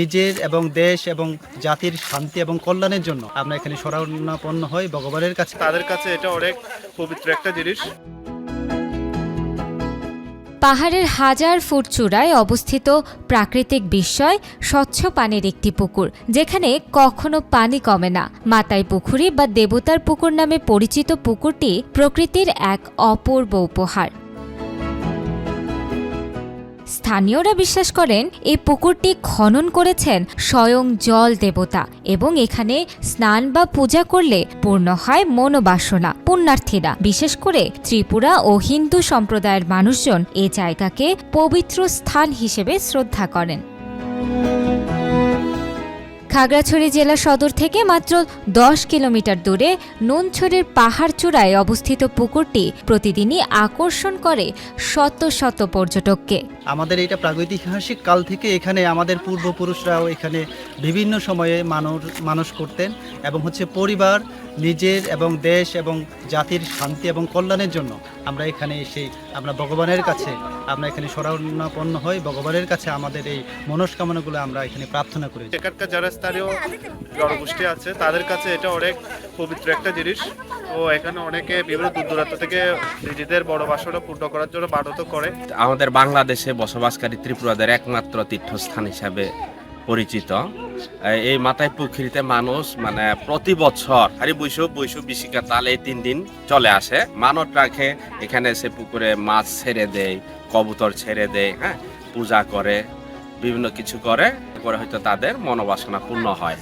নিজের এবং দেশ এবং জাতির শান্তি এবং কল্যাণের জন্য আমরা এখানে শরণাপন্ন হই ভগবানের কাছে। তাদের কাছে এটা অনেক পবিত্র একটা জিনিস। পাহাড়ের হাজার ফুট চূড়ায় অবস্থিত প্রাকৃতিক বিস্ময় স্বচ্ছ পানির একটি পুকুর যেখানে কখনো পানি কমে না। মাতাই পুকুরি বা দেবতার পুকুর নামে পরিচিত পুকুরটি প্রকৃতির এক অপূর্ব উপহার। স্থানীয়রা বিশ্বাস করেন, এই পুকুরটি খনন করেছেন স্বয়ং জল দেবতা এবং এখানে স্নান বা পূজা করলে পূর্ণ হয় মনোবাসনা পুণ্যার্থীরা। বিশেষ করে ত্রিপুরা ও হিন্দু সম্প্রদায়ের মানুষজন এ জায়গাকে পবিত্র স্থান হিসেবে শ্রদ্ধা করেন। খাগড়াছড়ি জেলা সদর থেকে মাত্র দশ কিলোমিটার দূরে নুনছড়ির পাহাড় চূড়ায় অবস্থিত পুকুরটি প্রতিদিনই আকর্ষণ করে শত শত পর্যটককে। আমাদের এটা প্রাগৈতিহাসিক কাল থেকে এখানে আমাদের পূর্বপুরুষরাও এখানে বিভিন্ন সময়ে মানুষ মানুষ করতেন এবং হচ্ছে পরিবার নিজের এবং দেশ এবং জাতির শান্তি এবং কল্যাণের জন্য আমরা এখানে এসে আমরা ভগবানের কাছে আমরা এখানে শরণাপন্ন হই। ভগবানের কাছে আমাদের এই মনস্কামনাগুলো আমরা এখানে প্রার্থনা করি। এখানকার যারা স্থানীয় জনগোষ্ঠী আছে। তাদের কাছে এটা অনেক পবিত্র একটা জিনিস। ও এখানে অনেকে বিভিন্ন দূর দূরান্ত থেকে নিজেদের বড় বাসনা পূর্ণ করার জন্য মানত করে। আমাদের বাংলাদেশে বসবাসকারী ত্রিপুরাদের একমাত্র তীর্থস্থান হিসাবে পরিচিত। এই- মাথায় পুকুরিতে মানুষ মানে প্রতি বছর হারি বৈশু বৈশু বিশিকা তাল এই তিন দিন চলে আসে। মানত রাখে, এখানে এসে পুকুরে মাছ ছেড়ে দেয়, কবুতর ছেড়ে দেয় হ্যাঁ পূজা করে। বিভিন্ন কিছু করে করে হয়তো তাদের মনোবাসনা পূর্ণ হয়।